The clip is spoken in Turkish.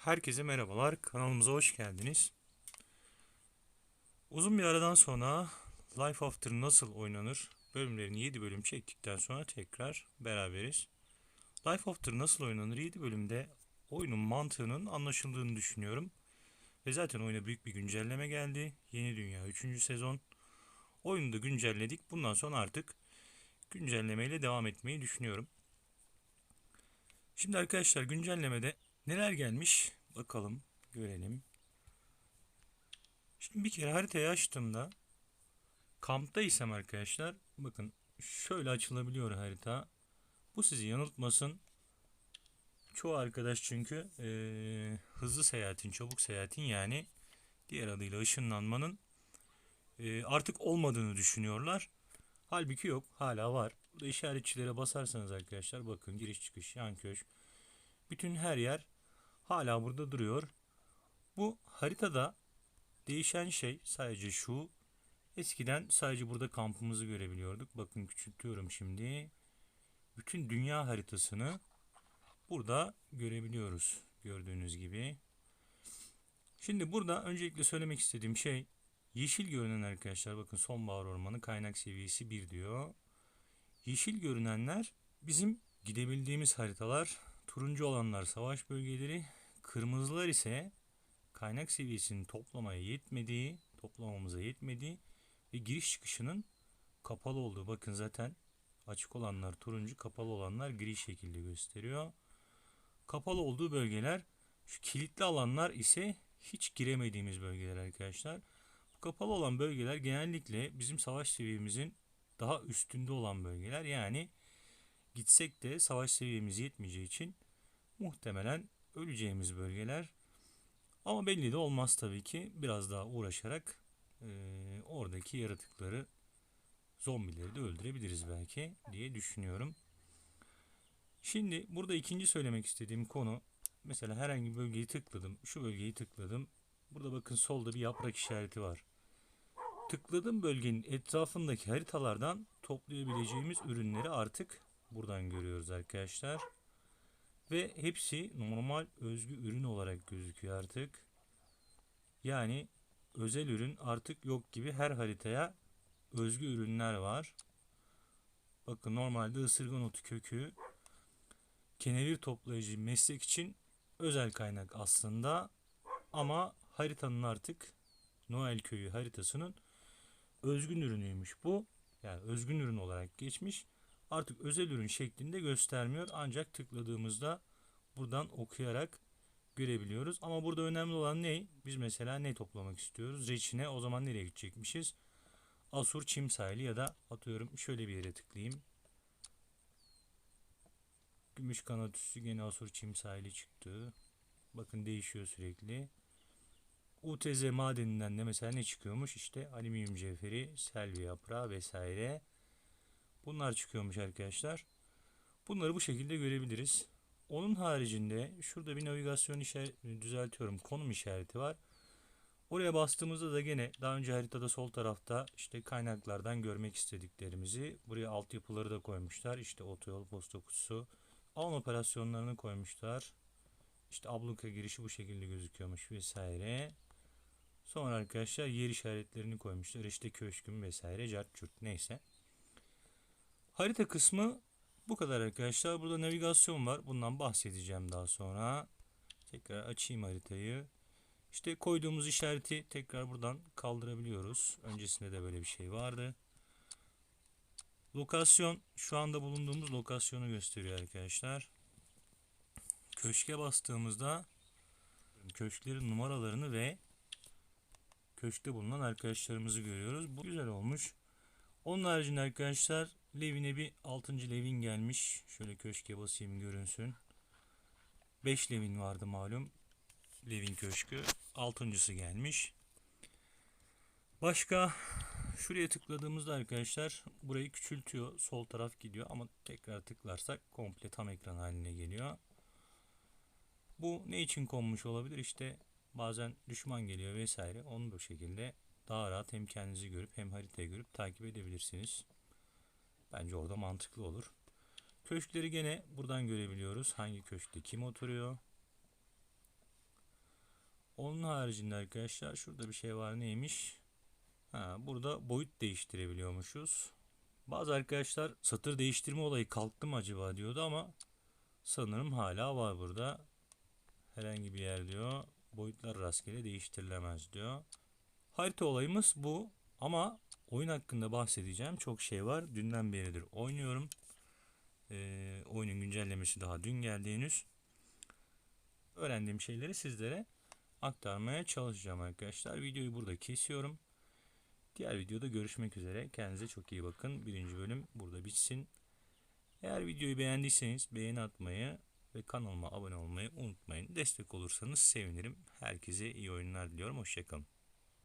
Herkese merhabalar. Kanalımıza hoş geldiniz. Uzun bir aradan sonra Life After nasıl oynanır bölümlerini 7 bölüm çektikten sonra tekrar beraberiz. Life After nasıl oynanır 7 bölümde oyunun mantığının anlaşıldığını düşünüyorum. Ve zaten oyuna büyük bir güncelleme geldi. Yeni Dünya 3. sezon. Oyunu da güncelledik. Bundan sonra artık güncellemeyle devam etmeyi düşünüyorum. Şimdi arkadaşlar güncellemede neler gelmiş bakalım görelim. Şimdi bir kere haritayı açtığımda kamptaysam arkadaşlar bakın şöyle açılabiliyor harita. Bu sizi yanıltmasın. Çoğu arkadaş çünkü eee, hızlı seyahatin, çabuk seyahatin yani diğer adıyla ışınlanmanın eee, artık olmadığını düşünüyorlar. Halbuki yok, hala var. Burada işaretçilere basarsanız arkadaşlar bakın giriş çıkış, yan köşk, bütün her yer hala burada duruyor. Bu haritada değişen şey sadece şu. Eskiden sadece burada kampımızı görebiliyorduk. Bakın küçültüyorum şimdi. Bütün dünya haritasını burada görebiliyoruz. Gördüğünüz gibi. Şimdi burada öncelikle söylemek istediğim şey yeşil görünen arkadaşlar bakın sonbahar ormanı kaynak seviyesi 1 diyor. Yeşil görünenler bizim gidebildiğimiz haritalar. Turuncu olanlar savaş bölgeleri. Kırmızılar ise kaynak seviyesinin toplamaya yetmediği, toplamamıza yetmediği ve giriş çıkışının kapalı olduğu. Bakın zaten açık olanlar turuncu, kapalı olanlar gri şekilde gösteriyor. Kapalı olduğu bölgeler, şu kilitli alanlar ise hiç giremediğimiz bölgeler arkadaşlar. Bu kapalı olan bölgeler genellikle bizim savaş seviyemizin daha üstünde olan bölgeler. Yani gitsek de savaş seviyemiz yetmeyeceği için muhtemelen öleceğimiz bölgeler. Ama belli de olmaz tabii ki. Biraz daha uğraşarak eee, oradaki yaratıkları, zombileri de öldürebiliriz belki diye düşünüyorum. Şimdi burada ikinci söylemek istediğim konu mesela herhangi bir bölgeyi tıkladım. Şu bölgeyi tıkladım. Burada bakın solda bir yaprak işareti var. Tıkladığım bölgenin etrafındaki haritalardan toplayabileceğimiz ürünleri artık buradan görüyoruz arkadaşlar. Ve hepsi normal özgü ürün olarak gözüküyor artık. Yani özel ürün artık yok gibi her haritaya özgü ürünler var. Bakın normalde ısırgan otu kökü kenevir toplayıcı meslek için özel kaynak aslında. Ama haritanın artık Noel köyü haritasının özgün ürünüymüş bu. Yani özgün ürün olarak geçmiş. Artık özel ürün şeklinde göstermiyor. Ancak tıkladığımızda buradan okuyarak görebiliyoruz. Ama burada önemli olan ne? Biz mesela ne toplamak istiyoruz? Reçine o zaman nereye gidecekmişiz? Asur çim sahili ya da atıyorum şöyle bir yere tıklayayım. Gümüş kanat üssü gene Asur çim sahili çıktı. Bakın değişiyor sürekli. UTZ madeninden de mesela ne çıkıyormuş? İşte alüminyum cevheri, selvi yaprağı vesaire. Bunlar çıkıyormuş arkadaşlar. Bunları bu şekilde görebiliriz. Onun haricinde şurada bir navigasyon işareti düzeltiyorum. Konum işareti var. Oraya bastığımızda da gene daha önce haritada sol tarafta işte kaynaklardan görmek istediklerimizi buraya altyapıları da koymuşlar. İşte otoyol, posta kutusu, alan operasyonlarını koymuşlar. İşte abluka girişi bu şekilde gözüküyormuş vesaire. Sonra arkadaşlar yer işaretlerini koymuşlar. İşte köşküm vesaire, cart neyse. Harita kısmı bu kadar arkadaşlar. Burada navigasyon var. Bundan bahsedeceğim daha sonra. Tekrar açayım haritayı. İşte koyduğumuz işareti tekrar buradan kaldırabiliyoruz. Öncesinde de böyle bir şey vardı. Lokasyon şu anda bulunduğumuz lokasyonu gösteriyor arkadaşlar. Köşke bastığımızda köşklerin numaralarını ve köşkte bulunan arkadaşlarımızı görüyoruz. Bu güzel olmuş. Onun haricinde arkadaşlar Levin'e bir 6. Levin gelmiş. Şöyle köşke basayım görünsün. 5 Levin vardı malum. Levin köşkü. Altıncısı gelmiş. Başka şuraya tıkladığımızda arkadaşlar burayı küçültüyor. Sol taraf gidiyor ama tekrar tıklarsak komple tam ekran haline geliyor. Bu ne için konmuş olabilir? İşte bazen düşman geliyor vesaire. Onu bu şekilde daha rahat hem kendinizi görüp hem haritayı görüp takip edebilirsiniz. Bence orada mantıklı olur. Köşkleri gene buradan görebiliyoruz. Hangi köşkte kim oturuyor. Onun haricinde arkadaşlar şurada bir şey var neymiş? Ha, burada boyut değiştirebiliyormuşuz. Bazı arkadaşlar satır değiştirme olayı kalktı mı acaba diyordu ama sanırım hala var burada. Herhangi bir yer diyor. Boyutlar rastgele değiştirilemez diyor. Harita olayımız bu ama oyun hakkında bahsedeceğim çok şey var. Dünden beridir oynuyorum. Ee, oyunun güncellemesi daha dün geldi henüz. Öğrendiğim şeyleri sizlere aktarmaya çalışacağım arkadaşlar. Videoyu burada kesiyorum. Diğer videoda görüşmek üzere. Kendinize çok iyi bakın. Birinci bölüm burada bitsin. Eğer videoyu beğendiyseniz beğeni atmayı ve kanalıma abone olmayı unutmayın. Destek olursanız sevinirim. Herkese iyi oyunlar diliyorum. Hoşçakalın.